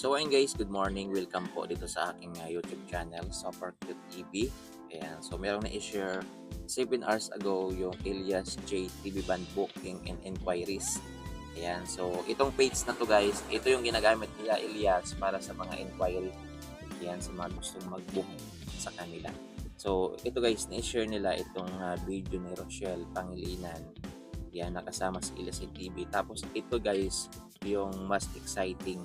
So ayun guys, good morning. Welcome po dito sa aking uh, YouTube channel, Super Cute TV. Ayan, so meron na i-share 7 hours ago yung Elias J TV Band Booking and Inquiries. Ayan, so itong page na to guys, ito yung ginagamit nila Elias para sa mga inquiry. Ayan, sa mga gustong mag-book sa kanila. So ito guys, na-share nila itong uh, video ni Rochelle Pangilinan. Yan, nakasama si Elias TV. Tapos ito guys, yung mas exciting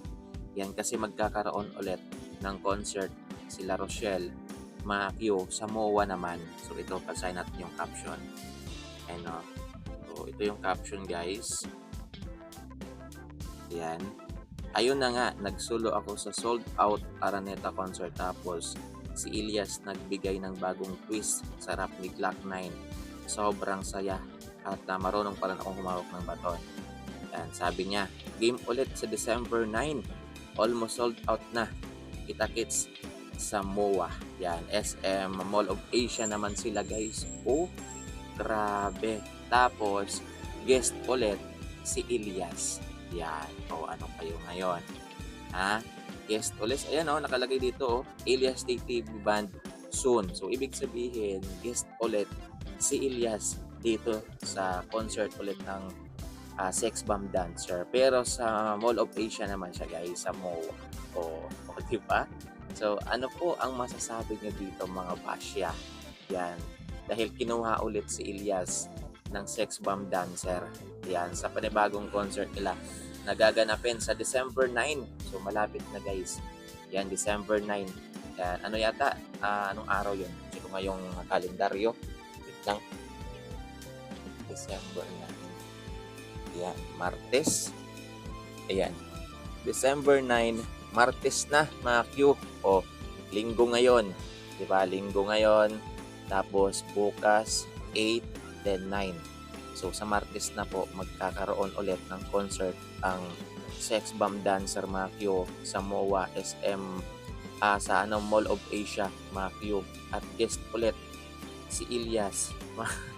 yan kasi magkakaroon ulit ng concert sila Rochelle, Makio, Samoa naman. So ito, pasign natin yung caption. Ano. So ito yung caption guys. Yan. Ayun na nga, nagsulo ako sa sold out Araneta concert tapos si Elias nagbigay ng bagong twist sa rap ni Glock 9. Sobrang saya at uh, marunong pa rin akong humawak ng baton. Yan, sabi niya, game ulit sa December 9 almost sold out na. Kita kits sa MOA. Yan, SM Mall of Asia naman sila guys. Oh, grabe. Tapos, guest ulit si Elias. Yan. O, oh, ano kayo ngayon? Ha? Guest ulit. Ayan oh, nakalagay dito oh. Elias TV Band soon. So, ibig sabihin, guest ulit si Elias dito sa concert ulit ng uh, sex bomb dancer. Pero sa Mall of Asia naman siya guys, sa MOA. O, o di ba? So, ano po ang masasabi niyo dito mga basya? Yan. Dahil kinuha ulit si Elias ng sex bomb dancer. Yan, sa panibagong concert nila. Nagaganapin sa December 9. So, malapit na guys. Yan, December 9. Yan, ano yata? Uh, anong araw yun? Check ko ngayong kalendaryo. Wait lang. December 9. Ayan, Martes. Ayan. December 9, Martes na, mga Q. O, linggo ngayon. Di ba? Linggo ngayon. Tapos, bukas, 8, then 9. So, sa Martes na po, magkakaroon ulit ng concert ang Sex Bomb Dancer, mga Q, sa MOA SM uh, sa ano, Mall of Asia, mga Q. At guest ulit si Ilyas.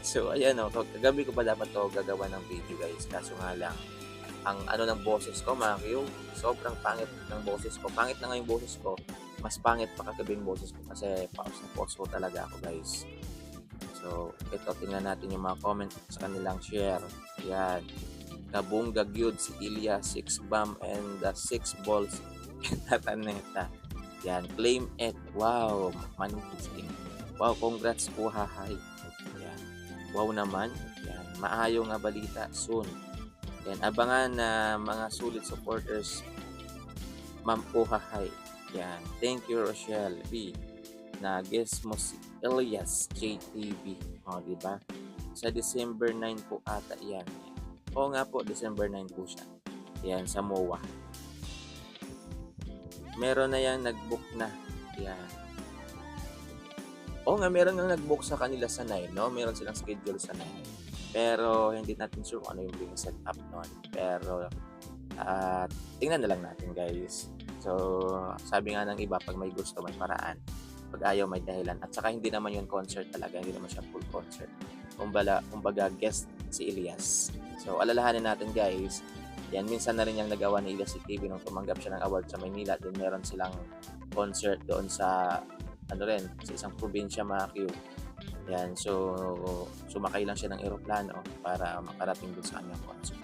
So, ayan o. Oh, kagabi ko pa dapat to gagawa ng video guys. Kaso nga lang, ang ano ng boses ko, Q, sobrang pangit ng boses ko. Pangit na nga yung boses ko. Mas pangit pa kagabi yung boses ko kasi pause na pause ko talaga ako guys. So, ito, tingnan natin yung mga comment sa kanilang share. Yan. Kabunga Gyud si Ilya, 6 bomb and the 6 balls tataneta. Yan, claim it. Wow, manifesting. Wow, congrats po, hahay. Wow naman. Yan. Maayo nga balita soon. Yan. Abangan na uh, mga sulit supporters. Ma'am Puhahay. Yan. Thank you, Rochelle B. Na guest mo si Elias JTV. O, di ba? Sa December 9 po ata yan. Oo nga po, December 9 po siya. Yan, sa MOA. Meron na yan nag-book na. Yan. Oo nga, meron nga nag-book sa kanila sa 9, no? Meron silang schedule sa 9. Pero hindi natin sure kung ano yung being set up nun. Pero uh, tingnan na lang natin guys. So, sabi nga ng iba, pag may gusto, may paraan. Pag ayaw, may dahilan. At saka hindi naman yung concert talaga. Hindi naman siya full concert. Kumbala, kumbaga, guest si Elias. So, alalahanin natin guys. Yan, minsan na rin yung nagawa ni Elias si TV nung tumanggap siya ng award sa Maynila. Then meron silang concert doon sa ano rin, sa isang probinsya mga Q. Yan, so sumakay lang siya ng eroplano para makarating dun sa kanyang concert.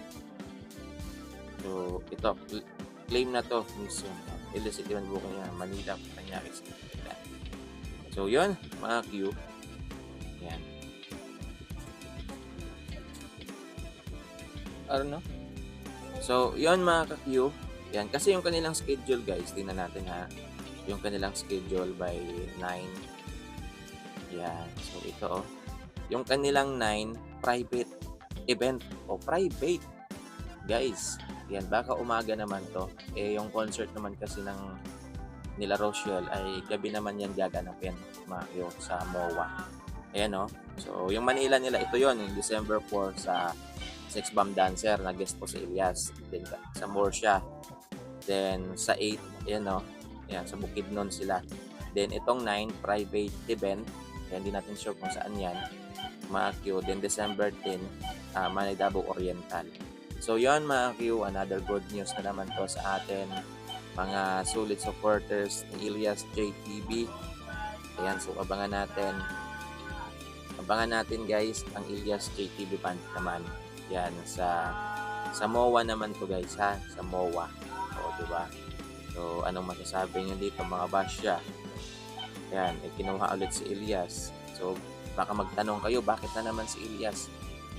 So, ito, claim na to, mission. Illicit yun buko niya, Manila, sa Manila. So, yun, mga Q. Yan. Ano? So, yun mga ka-Q. Yan, kasi yung kanilang schedule guys, tingnan natin ha yung kanilang schedule by 9. Yan. So, ito oh. Yung kanilang 9 private event o private. Guys, yan. Baka umaga naman to. Eh, yung concert naman kasi ng nila Rochelle ay gabi naman yan gaganapin Mario sa MOA. Ayan oh. So, yung Manila nila, ito yon yung December 4 sa Sex Bomb Dancer na guest po si Elias. Then, sa Morsha. Then, sa 8, ayan oh, yan, sa Bukidnon sila. Then, itong 9, private event. Yan, hindi natin sure kung saan yan. Maakyo. Then, December 10, uh, Manay Oriental. So yon mga Q, another good news na naman to sa atin. Mga solid supporters ni Elias JTV. Ayan, so abangan natin. Abangan natin guys ang Elias JTV band naman. Yan, sa sa MOA naman to guys ha, sa MOA. O, di ba? So, anong masasabi niyo dito mga basya? Yan, eh, kinuha ulit si Elias. So, baka magtanong kayo, bakit na naman si Elias?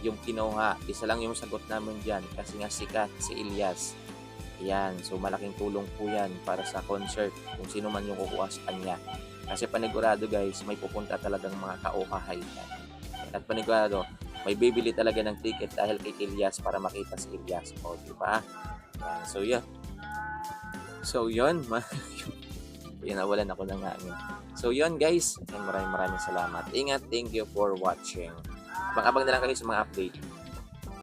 Yung kinuha, isa lang yung sagot namin dyan kasi nga sikat si Elias. Yan, so malaking tulong po yan para sa concert kung sino man yung kukuha sa kanya. Kasi panigurado guys, may pupunta talagang mga kauhahay yan. At panigurado, may bibili talaga ng ticket dahil kay Elias para makita si Elias. O, di ba? Yan, so yun. So yun, pinawalan ako ng hangin. So yun guys, and maraming maraming salamat. Ingat, thank you for watching. Abang-abang na lang kayo sa mga update.